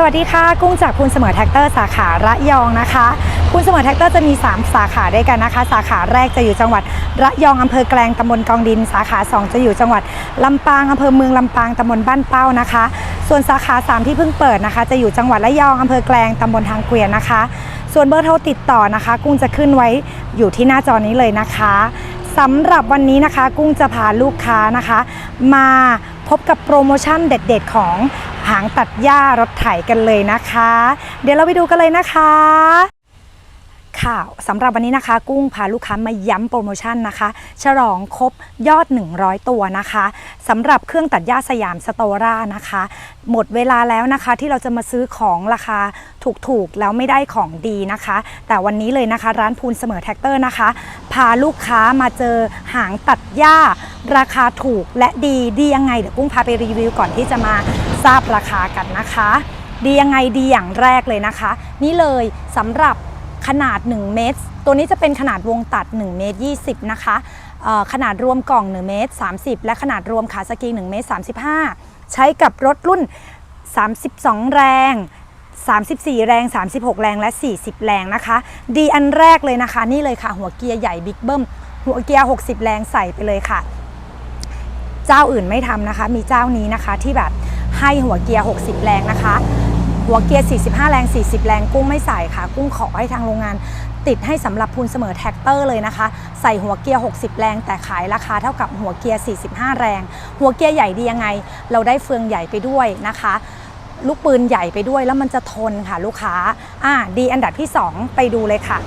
สวัสดีค่ะ กุ้งจากคุณเสมอแท็กเตอร์สาขาระยองนะคะ คุณเสมอแท็กเตอร์จะมี 3 สาขาด้วยกันนะคะ สาขาแรกจะอยู่จังหวัดระยองอำเภอแกลงตำบลกองดิน สาขา 2 จะอยู่จังหวัดลำปางอำเภอเมืองลำปางตำบลบ้านเป้านะคะ ส่วนสาขา 3 ที่เพิ่งเปิดนะคะ จะอยู่จังหวัดระยองอำเภอแกลงตำบลทางเกวียนนะคะ ส่วนเบอร์โทรติดต่อนะคะ กุ้งจะขึ้นไว้อยู่ที่หน้าจอนี้เลยนะคะสำหรับวันนี้นะคะ กุ้งจะพาลูกค้านะคะ มาพบกับโปรโมชั่นเด็ด ๆ ของ หางตัดหญ้ารถไถกันเลยนะคะ เดี๋ยวเราไปดูกันเลยนะคะค่ะสำหรับวันนี้นะคะ กุ้งพาลูกค้ามาย้ำโปรโมชั่นนะคะ ฉลองครบยอด 100 ตัวนะคะสำหรับเครื่องตัดหญ้าสยามสโตรานะคะ หมดเวลาแล้วนะคะที่เราจะมาซื้อของราคาถูกๆ แล้วไม่ได้ของดีนะคะ แต่วันนี้เลยนะคะ ร้านพูนเสมอแท็กเตอร์นะคะ พาลูกค้ามาเจอหางตัดหญ้า ราคาถูกและดีดียังไงเดี๋ยวกุ้งพาไปรีวิวก่อนที่จะมา ทราบราคากันนะคะ ดียังไงดีอย่างแรกเลยนะคะ นี่เลยสำหรับขนาด 1 เมตร ตัวนี้จะเป็นขนาดวงตัด 1 เมตร 20 นะคะ ขนาดรวมกล่อง 1 เมตร 30 และขนาดรวมขาสกี1เมตร 35 ใช้กับรถรุ่น 32 แรง 34 แรง 36 แรงและ 40 แรงนะคะ ดีอันแรกเลยนะคะ นี่เลยค่ะ หัวเกียร์ใหญ่บิ๊กเบิ้ม หัวเกียร์ 60 แรงใส่ไปเลยค่ะ เจ้าอื่นไม่ทำนะคะ มีเจ้านี้นะคะที่แบบ ให้หัวเกียร์ 60 แรงนะคะ หัวเกียร์ 45 แรง 40 แรงกุ้งไม่ใส่ค่ะ กุ้งขอให้ทางโรงงานติดให้สำหรับพูนเสมอแท็กเตอร์เลยนะคะ ใส่หัวเกียร์ 60 แรง แต่ขายราคาเท่ากับหัวเกียร์ 45 แรง หัวเกียร์ใหญ่ดียังไง เราได้เฟืองใหญ่ไปด้วยนะคะ ลูกปืนใหญ่ไปด้วยแล้วมันจะทนค่ะลูกค้าอ่าดีอันดับที่ 2 ไปดูเลยค่ะ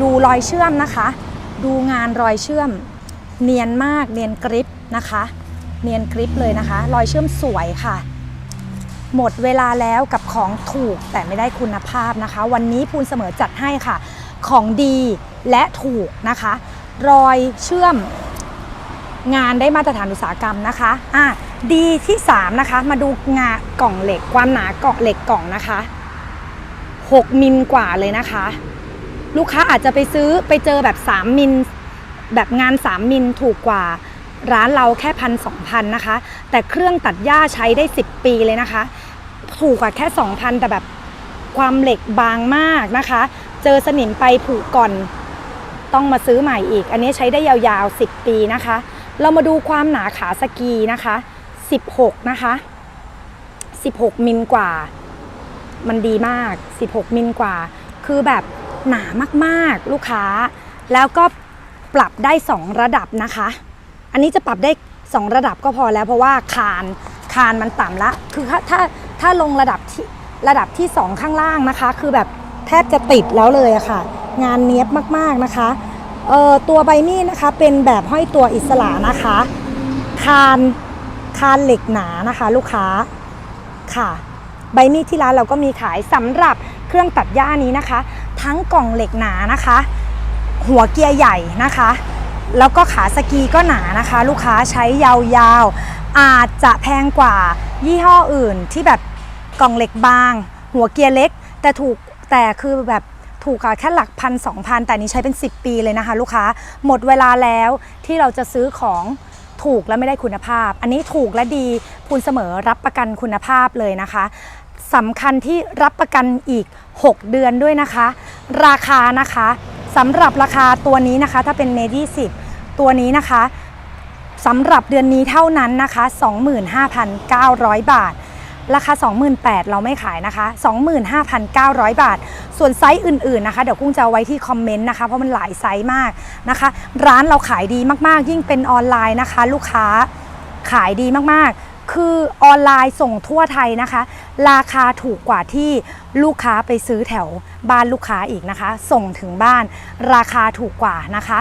ดูรอยเชื่อมนะคะ ดูงานรอยเชื่อม เนียนมากเนียนกริปนะคะ เนียนกริปเลยนะคะ รอยเชื่อมสวยค่ะ หมดเวลาแล้วกับของถูกแต่ไม่ได้คุณภาพนะคะ วันนี้พูนเสมอจัดให้ค่ะ ของดีและถูกนะคะ รอยเชื่อมงานได้มาตรฐานอุตสาหกรรมนะคะอะดีที่ 3 นะคะ มาดูงากล่องเหล็กความหนากล่องเหล็กกล่องนะคะ 6 มิลกว่าเลยนะคะ ลูกค้าอาจจะไปซื้อไปเจอแบบ 3 มิลแบบงาน 3 มิลถูกกว่า ร้านเราแค่พันสองพันนะคะ แต่เครื่องตัดหญ้าใช้ได้ 10 ปีเลยนะคะ ถูกกว่าแค่ 2,000 แต่แบบความเหล็กบางมากนะคะ เจอสนิมไปผุก่อนต้องมาซื้อใหม่อีก อันนี้ใช้ได้ยาวๆ 10 ปีนะคะ เรามาดูความหนาขาสกีนะคะ 16 นะคะ 16 มิลกว่า มันดีมาก 16 มิลกว่า คือแบบหนามากๆ ลูกค้า แล้วก็ปรับได้ 2 ระดับนะคะ อันนี้จะปรับได้ 2 ระดับก็พอแล้วเพราะว่าคานคานมันต่ำละ คือถ้าถ้าถ้าลงระดับที่ระดับที่ 2 ข้างล่างนะคะ คือแบบแทบจะติดแล้วเลยอะค่ะ งานเนี้ยบมากๆนะคะเอ่อตัวใบมีดนะคะเป็นแบบห้อยตัวอิสระนะคะ คานคานเหล็กหนานะคะ ลูกค้าค่ะ ใบมีดที่ร้านเราก็มีขายสำหรับเครื่องตัดหญ้านี้นะคะ ทั้งกล่องเหล็กหนานะคะ หัวเกียร์ใหญ่นะคะ แล้วก็ขาสกีก็หนานะคะ ลูกค้าใช้ยาวๆ อาจจะแพงกว่ายี่ห้ออื่นที่แบบกล่องเหล็กบาง หัวเกียร์เล็ก แต่ถูกแต่คือแบบถูกค่ะแค่หลักพันสองพันแต่นนี้ใช้เป็น 10 ปีเลยนะคะ ลูกค้าหมดเวลาแล้วที่เราจะซื้อของถูกและไม่ได้คุณภาพ อันนี้ถูกและดีคุณเสมอรับประกันคุณภาพเลยนะคะสำคัญที่รับประกันอีก 6 เดือนด้วยนะคะ ราคานะคะ สำหรับราคาตัวนี้นะคะถ้าเป็นเมดี้สิตัวนี้นะคะสำหรับเดือนนี้เท่านั้นนะคะ 25,900 บาท ราคา 28,000เราไม่ขายนะคะ 25,900 บาท ส่วนไซส์อื่นๆนะคะ เดี๋ยวกุ้งจะเอาไว้ที่คอมเมนต์นะคะ เพราะมันหลายไซส์มากนะคะ ร้านเราขายดีมากๆ ยิ่งเป็นออนไลน์นะคะ ลูกค้าขายดีมากๆ คือออนไลน์ส่งทั่วไทยนะคะ ราคาถูกกว่าที่ลูกค้าไปซื้อแถวบ้านลูกค้าอีกนะคะ ส่งถึงบ้านราคาถูกกว่านะคะ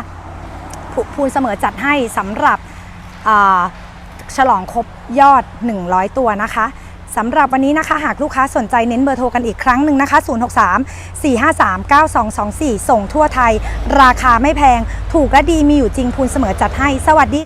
พูนเสมอจัดให้สำหรับฉลองครบยอด 100 ตัวนะคะสำหรับวันนี้นะคะ หากลูกค้าสนใจเน้นเบอร์โทรกันอีกครั้งหนึ่งนะคะ 063 453 9224 ส่งทั่วไทย ราคาไม่แพง ถูกและดีมีอยู่จริงพูนเสมอจัดให้ สวัสดี